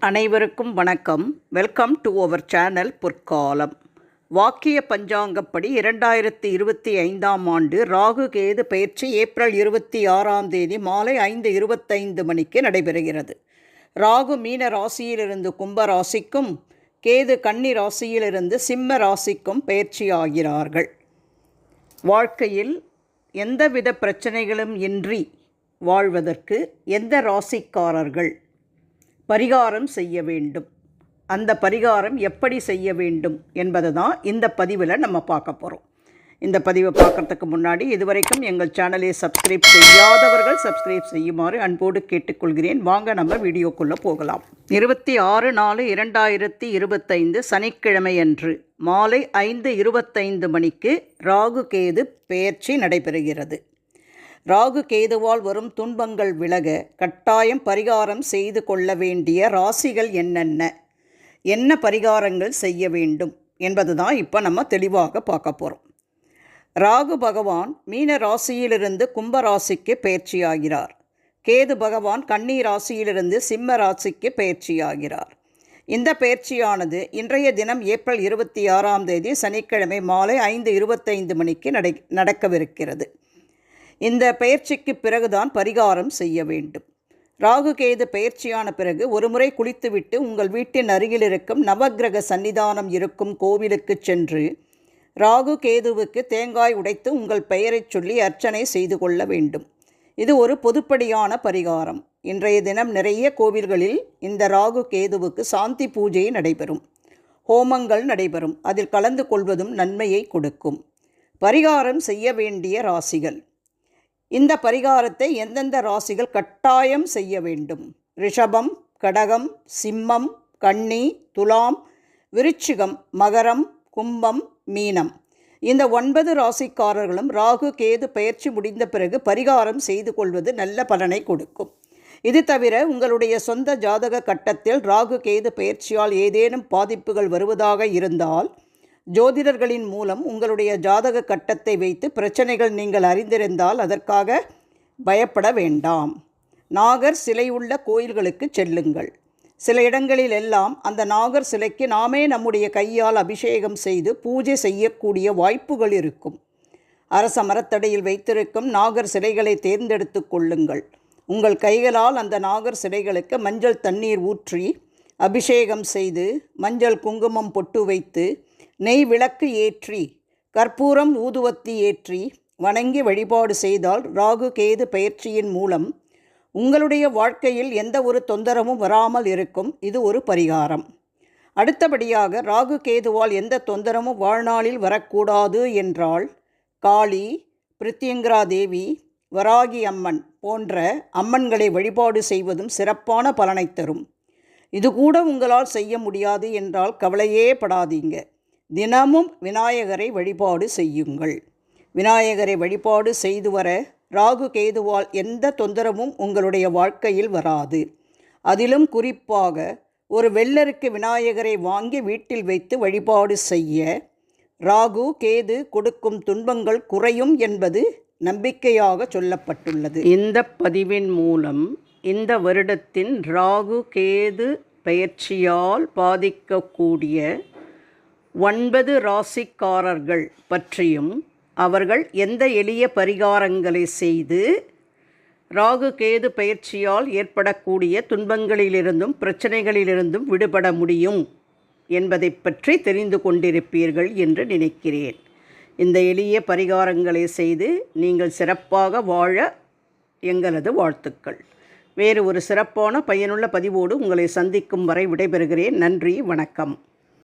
அனைவருக்கும் வணக்கம். Welcome to our channel பொற்காலம் வாக்கிய பஞ்சாங்கப்படி இரண்டாயிரத்தி இருபத்தி ஐந்தாம் ஆண்டு ராகு கேது பயிற்சி ஏப்ரல் இருபத்தி ஆறாம் தேதி மாலை ஐந்து இருபத்தைந்து மணிக்கு நடைபெறுகிறது. ராகு மீன ராசியிலிருந்து கும்ப ராசிக்கும் கேது கன்னி ராசியிலிருந்து சிம்ம ராசிக்கும் பயிற்சியாகிறார்கள் வாழ்க்கையில் எந்தவித பிரச்சனைகளும் இன்றி வாழ்வதற்கு எந்த ராசிக்காரர்கள் பரிகாரம் செய்ய வேண்டும். அந்த பரிகாரம் எப்படி செய்ய வேண்டும் என்பதை தான் இந்த பதிவில் நம்ம பார்க்க போகிறோம் இந்த பதிவை பார்க்குறதுக்கு முன்னாடி இதுவரைக்கும் எங்கள் சேனலை சப்ஸ்கிரைப் செய்யாதவர்கள் சப்ஸ்கிரைப் செய்யுமாறு அன்போடு கேட்டுக்கொள்கிறேன். வாங்க நம்ம வீடியோக்குள்ளே போகலாம். இருபத்தி ஆறு நாலு இரண்டாயிரத்தி இருபத்தைந்து சனிக்கிழமை அன்று மாலை ஐந்து இருபத்தைந்து மணிக்கு ராகு கேது பெயர்ச்சி நடைபெறுகிறது. ராகு கேதுவால் வரும் துன்பங்கள் விலக கட்டாயம் பரிகாரம் செய்து கொள்ள வேண்டிய ராசிகள் என்னென்ன? என்ன பரிகாரங்கள் செய்ய வேண்டும்? என்பது தான் இப்போ நம்ம தெளிவாக பார்க்க போகிறோம் ராகு பகவான் மீன ராசியிலிருந்து கும்ப ராசிக்கு பயிற்சியாகிறார். கேது பகவான் கன்னி ராசியிலிருந்து சிம்ம ராசிக்கு பயிற்சியாகிறார். இந்த பயிற்சியானது இன்றைய தினம் ஏப்ரல் இருபத்தி ஆறாம் தேதி சனிக்கிழமை மாலை ஐந்து இருபத்தைந்து மணிக்கு நடை நடக்கவிருக்கிறது. இந்த பயிற்சிக்கு பிறகுதான் பரிகாரம் செய்ய வேண்டும். ராகு கேது பயிற்சியான பிறகு ஒருமுறை குளித்துவிட்டு உங்கள் வீட்டின் அருகில் இருக்கும் நவக்கிரக சன்னிதானம் இருக்கும் கோவிலுக்கு சென்று ராகு கேதுவுக்கு தேங்காய் உடைத்து உங்கள் பெயரைச் சொல்லி அர்ச்சனை செய்து கொள்ள வேண்டும். இது ஒரு பொதுப்படியான பரிகாரம். இன்றைய தினம் நிறைய கோவில்களில் இந்த ராகு கேதுவுக்கு சாந்தி பூஜை நடைபெறும். ஹோமங்கள் நடைபெறும். அதில் கலந்து கொள்வதும் நன்மையை கொடுக்கும். பரிகாரம் செய்ய வேண்டிய ராசிகள். இந்த பரிகாரத்தை எந்தெந்த ராசிகள் கட்டாயம் செய்ய வேண்டும்? ரிஷபம் கடகம் சிம்மம் கன்னி துலாம் விருச்சிகம் மகரம் கும்பம் மீனம். இந்த ஒன்பது ராசிக்காரர்களும் ராகு கேது பயிற்சி முடிந்த பிறகு பரிகாரம் செய்து கொள்வது நல்ல பலனை கொடுக்கும். இது தவிர உங்களுடைய சொந்த ஜாதக கட்டத்தில் ராகு கேது பயிற்சியால் ஏதேனும் பாதிப்புகள் வருவதாக இருந்தால் ஜோதிடர்களின் மூலம் உங்களுடைய ஜாதக கட்டத்தை வைத்து பிரச்சனைகள் நீங்கள் அறிந்திருந்தால் அதற்காக பயப்பட வேண்டாம். நாகர் சிலை உள்ள கோயில்களுக்கு செல்லுங்கள். சில இடங்களில் எல்லாம் அந்த நாகர் சிலைக்கு நாமே நம்முடைய கையால் அபிஷேகம் செய்து பூஜை செய்யக்கூடிய வாய்ப்புகள் இருக்கும். அரச மரத்தடியில் வைத்திருக்கும் நாகர் சிலைகளை தேர்ந்தெடுத்து கொள்ளுங்கள். உங்கள் கைகளால் அந்த நாகர் சிலைகளுக்கு மஞ்சள் தண்ணீர் ஊற்றி அபிஷேகம் செய்து மஞ்சள் குங்குமம் பொட்டு வைத்து நெய் விளக்கு ஏற்றி கற்பூரம் ஊதுவத்தி ஏற்றி வணங்கி வழிபாடு செய்தால் ராகு கேது பயிற்சியின் மூலம் உங்களுடைய வாழ்க்கையில் எந்த ஒரு தொந்தரவும் வராமல் இருக்கும். இது ஒரு பரிகாரம். அடுத்தபடியாக ராகு கேதுவால் எந்த தொந்தரமும் வாழ்நாளில் வரக்கூடாது என்றால் காளி பிருத்தியங்கரா தேவி வராகி அம்மன் போன்ற அம்மன்களை வழிபாடு செய்வதும் சிறப்பான பலனை தரும். இது கூட உங்களால் செய்ய முடியாது என்றால் கவலையே படாதீங்க. தினமும் விநாயகரை வழிபாடு செய்யுங்கள். விநாயகரை வழிபாடு செய்து வர ராகு கேதுவால் எந்த தொந்தரவும் உங்களுடைய வாழ்க்கையில் வராது. அதிலும் குறிப்பாக ஒரு வெள்ளருக்கு விநாயகரை வாங்கி வீட்டில் வைத்து வழிபாடு செய்ய ராகு கேது கொடுக்கும் துன்பங்கள் குறையும் என்பது நம்பிக்கையாக சொல்லப்பட்டுள்ளது. இந்த பதிவின் மூலம் இந்த வருடத்தின் ராகு கேது பயிற்சியால் பாதிக்கக்கூடிய ஒன்பது ராசிக்காரர்கள் பற்றியும் அவர்கள் எந்த எளிய பரிகாரங்களை செய்து ராகு கேது பயிற்சியால் ஏற்படக்கூடிய துன்பங்களிலிருந்தும் பிரச்சனைகளிலிருந்தும் விடுபட முடியும் என்பதை பற்றி தெரிந்து கொண்டிருப்பீர்கள் என்று நினைக்கிறேன். இந்த எளிய பரிகாரங்களை செய்து நீங்கள் சிறப்பாக வாழ எங்களது வாழ்த்துக்கள். வேறு ஒரு சிறப்பான பயனுள்ள பதிவோடு உங்களை சந்திக்கும் வரை விடைபெறுகிறேன். நன்றி வணக்கம்.